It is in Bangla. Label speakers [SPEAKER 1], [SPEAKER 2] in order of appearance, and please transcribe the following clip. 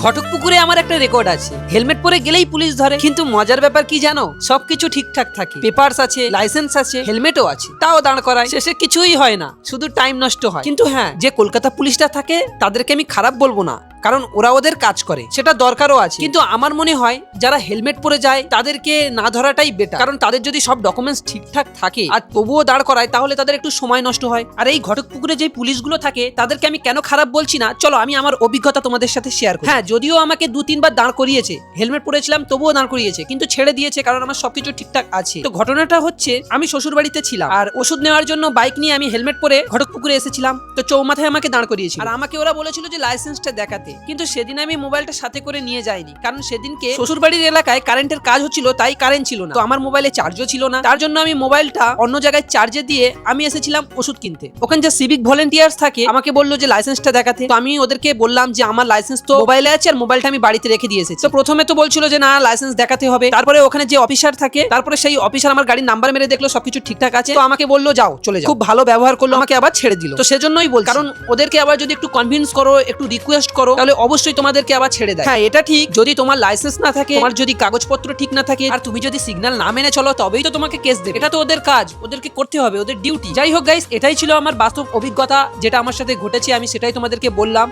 [SPEAKER 1] ঘটকপুকুরে আমার একটা রেকর্ড আছে। হেলমেট পরে গেলেই পুলিশ ধরে, কিন্তু মজার ব্যাপার কি জানো? সবকিছু ঠিকঠাক থাকে। পেপারস আছে লাইসেন্স আছে হেলমেটও আছে। তাও দাঁড় করায়। শেষে কিছুই হয় না। শুধু টাইম নষ্ট হয়। কিন্তু হ্যাঁ যে কলকাতা পুলিশটা থাকে, তাদেরকে আমি খারাপ বলব না। কারণ ওরা ওদের কাজ করে, সেটা দরকারও আছে। কিন্তু আমার মনে হয় যারা হেলমেট পরে যায়, তাদেরকে না ধরাটাই বেটার কারণ তাদের যদি সব ডকুমেন্টস ঠিকঠাক থাকে, আর তবুও দাঁড় করায়, তাহলে তাদের একটু সময় নষ্ট হয়। আর এই ঘটকপুকুরে যে পুলিশগুলো থাকে, তাদেরকে আমি কেন খারাপ বলছি না? চলো, আমি আমার অভিজ্ঞতা তোমাদের সাথে শেয়ার করি। হ্যাঁ যদিও আমাকে দু, তিনবার দাঁড় করিয়েছে, হেলমেট পরেছিলাম, তবুও দাঁড় করিয়েছে, কিন্তু ছেড়ে দিয়েছে, কারণ আমার সবকিছু ঠিকঠাক আছে। তো ঘটনাটা হচ্ছে, আমি শ্বশুর বাড়িতে ছিলাম, আর ওষুধ নেওয়ার জন্য বাইক নিয়ে আমি হেলমেট পরে ঘটকপুকুরে এসেছিলাম। তো চৌমাথায় আমাকে দাঁড় করিয়েছে আর আমাকে ওরা বলেছিল যে লাইসেন্সটা দেখাতে। কিন্তু সেদিন আমি মোবাইলটা সাথে করে নিয়ে যাইনি। কারণ সেদিনকে শ্বশুর বাড়ির এলাকায় কারেন্টের কাজ হচ্ছিল, তাই কারেন্ট ছিল না। তো আমার মোবাইলে চার্জও ছিল না। তার জন্য আমি মোবাইলটা অন্য জায়গায় চার্জে দিয়ে আমি এসেছিলাম ওষুধ কিনতে। ওখানে যে সিভিক ভলেন্টিয়ার্স থাকে, আমাকে বলল যে লাইসেন্সটা দেখাতে। তো আমি ওদেরকে বললাম যে আমার লাইসেন্স তো মোবাইলে আছে আর মোবাইলটা আমি বাড়িতে রেখে দিয়ে এসেছি। তো প্রথমে তো বলছিল যে না, লাইসেন্স দেখাতে হবে। তারপরে ওখানে যে অফিসার থাকে, তারপরে সেই অফিসার আমার গাড়ির নাম্বার মেরে দেখল, সবকিছু ঠিকঠাক আছে। তো আমাকে বলল, যাও, চলে যাও। খুব ভালো ব্যবহার করল, আমাকে আবার ছেড়ে দিল। তো সেজন্যই বল কারণ ওদেরকে আবার যদি একটু কনভিন্স করো, একটু রিকোয়েস্ট করো তাহলে অবশ্যই তোমাদেরকে আবার ছেড়ে দেয়। হ্যাঁ এটা ঠিক। যদি তোমার লাইসেন্স না থাকে তোমার যদি কাগজপত্র ঠিক না থাকে আর তুমি যদি সিগন্যাল না মেনে চলো তবেই তো তোমাকে কেস দেবে। এটা তো ওদের কাজ ওদেরকে করতে হবে ওদের ডিউটি যাই হোক গাইস এটাই ছিল আমার বাস্তব অভিজ্ঞতা যেটা আমার সাথে ঘটেছে আমি সেটাই তোমাদেরকে বললাম।